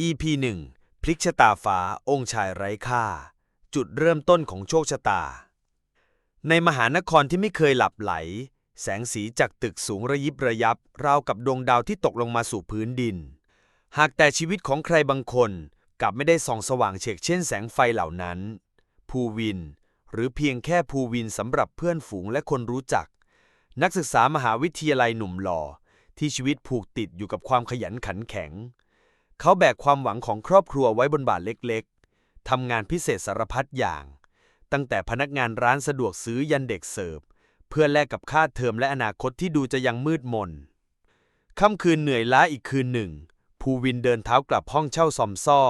EP 1 พลิกชะตาฟ้าองค์ชายไร้ค่า จุดเริ่มต้นของโชคชะตา ในมหานครที่ไม่เคยหลับไหล แสงสีจากตึกสูงระยิบระยับ ราวกับดวงดาวที่ตกลงมาสู่พื้นดิน หากแต่ชีวิตของใครบางคนกลับไม่ได้ส่องสว่างเฉกเช่นแสงไฟเหล่านั้น ภูวิน หรือเพียงแค่ภูวินสำหรับเพื่อนฝูงและคนรู้จัก นักศึกษามหาวิทยาลัยหนุ่มหล่อที่ชีวิตผูกติดอยู่กับความขยันขันแข็ง เขาแบกความหวังของครอบครัวไว้บนบ่าเล็กๆ ทำงานพิเศษสารพัดอย่าง ตั้งแต่พนักงานร้านสะดวกซื้อยันเด็กเสิร์ฟ เพื่อแลกกับค่าเทอมและอนาคตที่ดูจะยังมืดมน ค่ำคืนเหนื่อยล้าอีกคืนหนึ่ง ภูวินเดินเท้ากลับห้องเช่าซอมซ่อ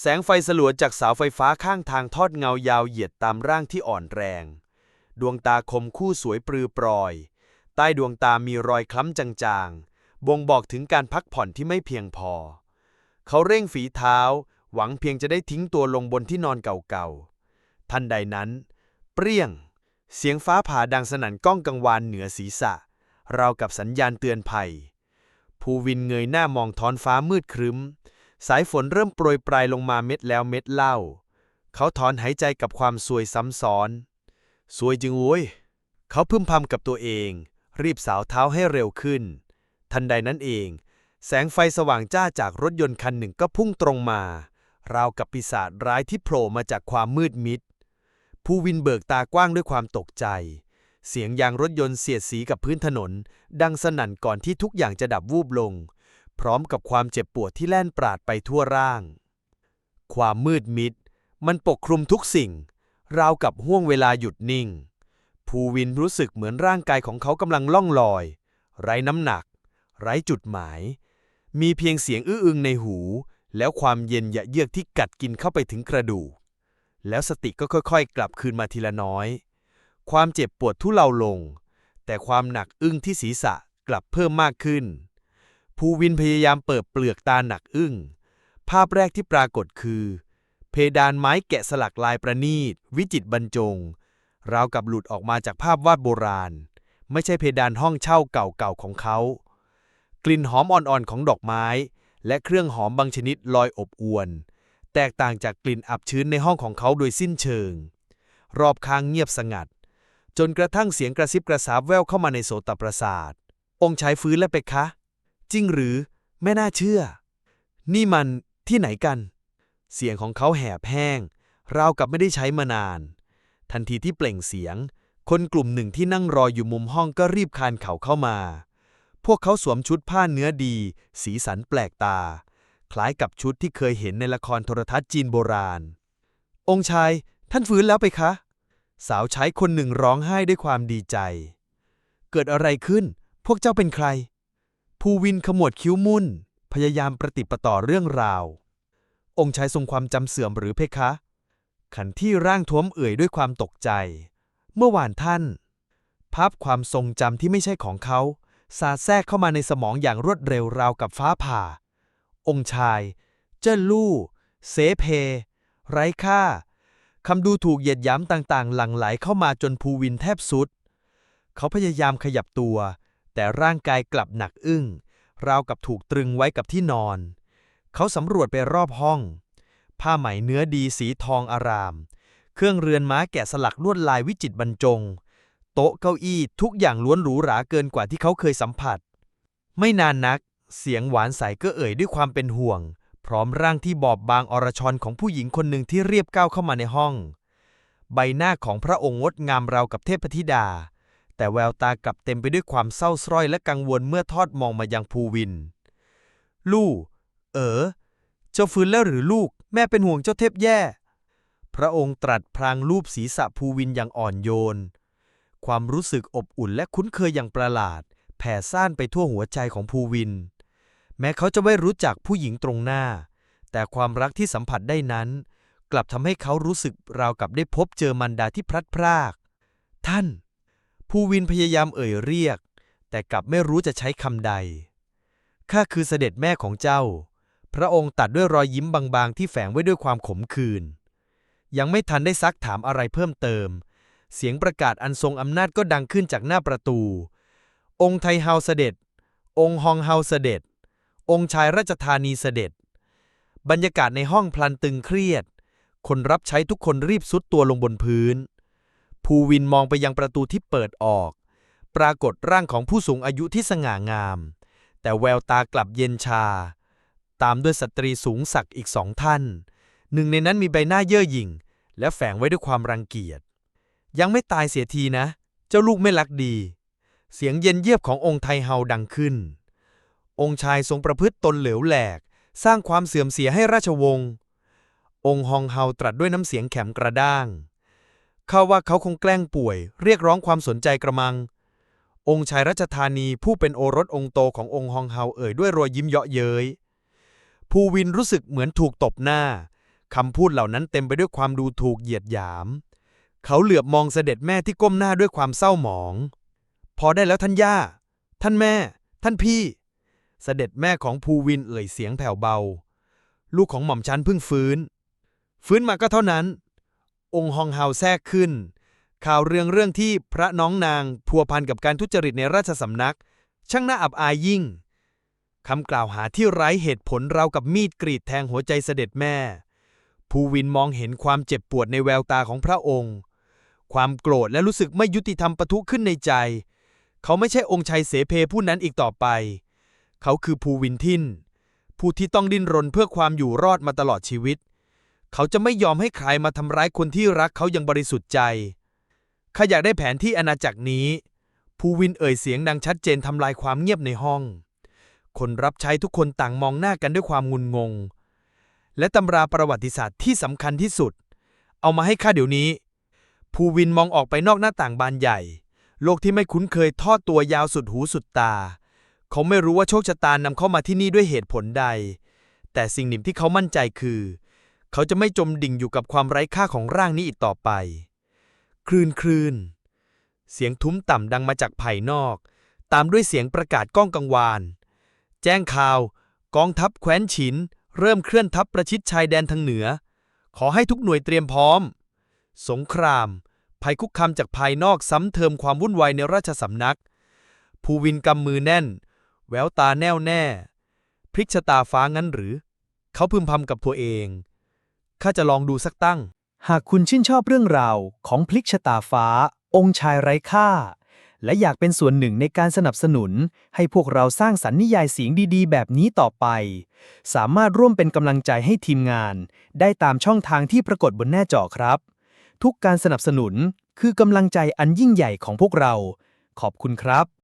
แสงไฟสลัวจากเสาไฟฟ้าข้างทางทอดเงายาวเหยียดตามร่างที่อ่อนแรง ดวงตาคมคู่สวยปรือปรอย ใต้ดวงตามีรอยคล้ำจางๆ บ่งบอกถึงการพักผ่อนที่ไม่เพียงพอ เขาเร่งฝีเท้า หวังเพียงจะได้ทิ้งตัวลงบนที่นอนเก่าๆ ทันใดนั้น เปรี้ยง เสียงฟ้าผ่าดังสนั่นก้องกังวานเหนือศีรษะ ราวกับสัญญาณเตือนภัย ภูวินเงยหน้ามองท้อนฟ้ามืดครึ้ม สายฝนเริ่มโปรยปลายลงมาเม็ดแล้วเม็ดเล่า เขาถอนหายใจกับความซวยซ้ำซ้อน ซวยจึงโว้ย เขาพึมพำกับตัวเอง รีบสาวเท้าให้เร็วขึ้น ทันใดนั้นเอง แสงไฟสว่างจ้าจากรถยนต์คันหนึ่งก็พุ่งตรงมา ราวกับปีศาจร้ายที่โผล่มาจากความมืดมิด ผู้วินเบิกตากว้างด้วยความตกใจ เสียงยางรถยนต์เสียดสีกับพื้นถนน ดังสนั่นก่อนที่ทุกอย่างจะดับวูบลง พร้อมกับความเจ็บปวดที่แล่นปราดไปทั่วร่าง ความมืดมิด มันปกคลุมทุกสิ่ง ราวกับห่วงเวลาหยุดนิ่ง ภูวินรู้สึกเหมือนร่างกายของเขากำลังล่องลอย ไร้น้ำหนัก ไร้จุดหมาย มีเพียงเสียงอื้ออึงในหู แล้วความเย็นยะเยือกที่กัดกินเข้าไปถึงกระดูก แล้วสติก็ค่อยๆ กลับคืนมาทีละน้อย ความเจ็บปวดทุเลาลง แต่ความหนักอึ้งที่ศีรษะกลับเพิ่มมากขึ้น ภูวินพยายามเปิดเปลือกตาหนักอึ้ง ภาพแรกที่ปรากฏคือ เพดานไม้แกะสลักลายประณีต วิจิตรบรรจง ราวกับหลุดออกมาจากภาพวาดโบราณ ไม่ใช่เพดานห้องเช่าเก่าๆของเขา กลิ่นหอมอ่อนๆของดอกไม้ และเครื่องหอมบางชนิดลอยอบอวน แตกต่างจากกลิ่นอับชื้นในห้องของเขาโดยสิ้นเชิง รอบข้างเงียบสงัด จนกระทั่งเสียงกระซิบกระซาบแว่วเข้ามาในโสตประสาท องค์ชายฟื้นแล้วไปคะ จริงหรือ ไม่น่าเชื่อ นี่มันที่ไหนกัน เสียงของเขาแหบแห้ง ราวกับไม่ได้ใช้มานาน ทันทีที่เปล่งเสียง คนกลุ่มหนึ่งที่นั่งรออยู่มุมห้องก็รีบคานเข่าเข้ามา พวกเขาสวมชุดผ้าเนื้อดี สีสันแปลกตา คล้ายกับชุดที่เคยเห็นในละครโทรทัศน์จีนโบราณ องค์ชาย ท่านฟื้นแล้วไปคะ สาวใช้คนหนึ่งร้องไห้ด้วยความดีใจ เกิดอะไรขึ้น พวกเจ้าเป็นใคร ภูวินขมวดคิ้วมุ่น พยายามประติดประต่อเรื่องราว องค์ชายทรงความจำเสื่อมหรือเพคะ ขันที่ร่างท้วมเอ่ยด้วยความตกใจ เมื่อวานท่าน ภาพความทรงจำที่ไม่ใช่ของเขา สาดแทรกเข้ามาในสมองอย่างรวดเร็วราวกับฟ้าผ่า องค์ชาย เจิ้นลู่เสเพ ไร้ค่าคำดูถูกเหยียดหยามต่างๆ หลั่งไหลเข้ามาจนภูวินแทบสุด เขาพยายามขยับตัว แต่ร่างกายกลับหนักอึ้ง ราวกับถูกตรึงไว้กับที่นอน เขาสำรวจไปรอบห้อง ผ้าไหมเนื้อดีสีทองอาราม เครื่องเรือนม้าแกะสลักลวดลายวิจิตรบรรจง โต๊ะเก้าอี้ทุกอย่างล้วนหรูหราเกินกว่าที่เขาเคยสัมผัส ไม่นานนัก เสียงหวานใสก็เอ่ยด้วยความเป็นห่วง พร้อมร่างที่บอบบางอรชรของผู้หญิงคนหนึ่งที่เรียบก้าวเข้ามาในห้อง ใบหน้าของพระองค์งดงามราวกับเทพธิดา แต่แววตากลับเต็มไปด้วยความเศร้าสร้อยและกังวลเมื่อทอดมองมายังภูวิน ลู่ เอ๋อเจ้าฟื้นแล้วหรือลูก แม่เป็นห่วงเจ้าเทพแย่ พระองค์ตรัสพลางรูปศีรษะภูวินอย่างอ่อนโยน ความรู้สึกอบอุ่นและคุ้นเคยอย่างประหลาด แผ่ซ่านไปทั่วหัวใจของภูวิน แม้เขาจะไม่รู้จักผู้หญิงตรงหน้า แต่ความรักที่สัมผัสได้นั้น กลับทำให้เขารู้สึกราวกับได้พบเจอมันดาที่พลัดพราก ท่าน ภูวินพยายามเอ่ยเรียก แต่กลับไม่รู้จะใช้คำใด ข้าคือเสด็จแม่ของเจ้า พระองค์ตัดด้วยรอยยิ้มบางๆ ที่แฝงไว้ด้วยความขมขื่นยังไม่ทันได้ซักถามอะไรเพิ่มเติม เสียงประกาศอันทรงอำนาจก็ดังขึ้นจากหน้าประตู องค์ไทเฮาเสด็จ องค์ฮองเฮาเสด็จ องค์ชายราชธานีเสด็จ บรรยากาศในห้องพลันตึงเครียด คนรับใช้ทุกคนรีบซุดตัวลงบนพื้น ภูวินมองไปยังประตูที่เปิดออก ปรากฏร่างของผู้สูงอายุที่สง่างาม แต่แววตากลับเย็นชา ตามด้วยสตรีสูงสักดิ์อีกสองท่าน หนึ่งในนั้นมีใบหน้าเย่อหยิ่ง และแฝงไว้ด้วยความรังเกียจ ยังไม่ตายเสียทีนะ เจ้าลูกไม่รักดี เสียงเย็นเยียบขององค์ไทเฮาดังขึ้น องค์ชายทรงประพฤติตนเหลวแหลก สร้างความเสื่อมเสียให้ราชวงศ์ องค์ฮองเฮาตรัสด้วยน้ำเสียงแข็มกระด้าง เข้าว่าเขาคงแกล้งป่วย เรียกร้องความสนใจกระมัง องค์ชายรัชธานีผู้เป็นโอรสองค์โตขององค์ฮองเฮาเอ่ยด้วยรอยยิ้มเยาะเย้ยภูวินรู้สึกเหมือนถูกตบหน้า คำพูดเหล่านั้นเต็มไปด้วยความดูถูกเหยียดหยาม เขาเหลือบมองเสด็จแม่ที่ก้มหน้าด้วยความเศร้าหมอง พอได้แล้วท่านย่า ท่านแม่ ท่านพี่ เสด็จแม่ของภูวินเอ่ยเสียงแผ่วเบา ลูกของหม่อมชันเพิ่งฟื้น ฟื้นมาก็เท่านั้น องค์ฮองเฮาแทรกขึ้น ข่าวเรื่องเรื่องที่พระน้องนางพัวพันกับการทุจริตในราชสำนัก ช่างน่าอับอายยิ่งคำกล่าวหาที่ไร้เหตุผลเรากับมีดกรีดแทงหัวใจเสด็จแม่ ภูวินมองเห็นความเจ็บปวดในแววตาของพระองค์ ความโกรธและรู้สึกไม่ยุติธรรมปะทุขึ้นในใจ เขาไม่ใช่องค์ชัยเสเพผู้นั้นอีกต่อไป เขาคือภูวินทิน ผู้ที่ต้องดิ้นรนเพื่อความอยู่รอดมาตลอดชีวิต เขาจะไม่ยอมให้ใครมาทำร้ายคนที่รักเขายังบริสุทธิ์ใจข้าอยากได้แผนที่อาณาจักรนี้ ภูวินเอ่ยเสียงดังชัดเจนทำลายความเงียบในห้อง คนรับใช้ทุกคนต่างมองหน้ากันด้วยความงุนงง และตำราประวัติศาสตร์ที่สำคัญที่สุด เอามาให้ข้าเดี๋ยวนี้ ภูวินมองออกไปนอกหน้าต่างบานใหญ่ โลกที่ไม่คุ้นเคยทอดตัวยาวสุดหูสุดตา เขาไม่รู้ว่าโชคชะตานำเข้ามาที่นี่ด้วยเหตุผลใด แต่สิ่งหนึ่งที่เขามั่นใจคือ เขาจะไม่จมดิ่งอยู่กับความไร้ค่าของร่างนี้อีกต่อไป คลื่นคลื่นเสียงทุ้มต่ำดังมาจากภายนอก ตามด้วยเสียงประกาศก้องกังวาน แจ้งข่าว กองทัพแคว้นฉิน เริ่มเคลื่อนทัพประชิดชายแดนทางเหนือ ขอให้ทุกหน่วยเตรียมพร้อม สงคราม ภัยคุกคามจากภายนอกซ้ำเติมความวุ่นวายในราชสำนัก ภูวินกำมือแน่น แววตาแน่วแน่ พลิกชะตาฟ้างั้นหรือ เขาพึมพำกับตัวเอง ข้าจะลองดูสักตั้ง หากคุณชื่นชอบเรื่องราวของพลิกชะตาฟ้า องค์ชายไร้ค่า และอยากเป็นส่วนหนึ่งในการสนับสนุน ให้พวกเราสร้างสรรค์นิยายเสียงดีๆ แบบนี้ต่อไป สามารถร่วมเป็นกำลังใจให้ทีมงาน ได้ตามช่องทางที่ปรากฏบนหน้าจอครับ ทุกการสนับสนุนคือกำลังใจอันยิ่งใหญ่ของพวกเรา ขอบคุณครับ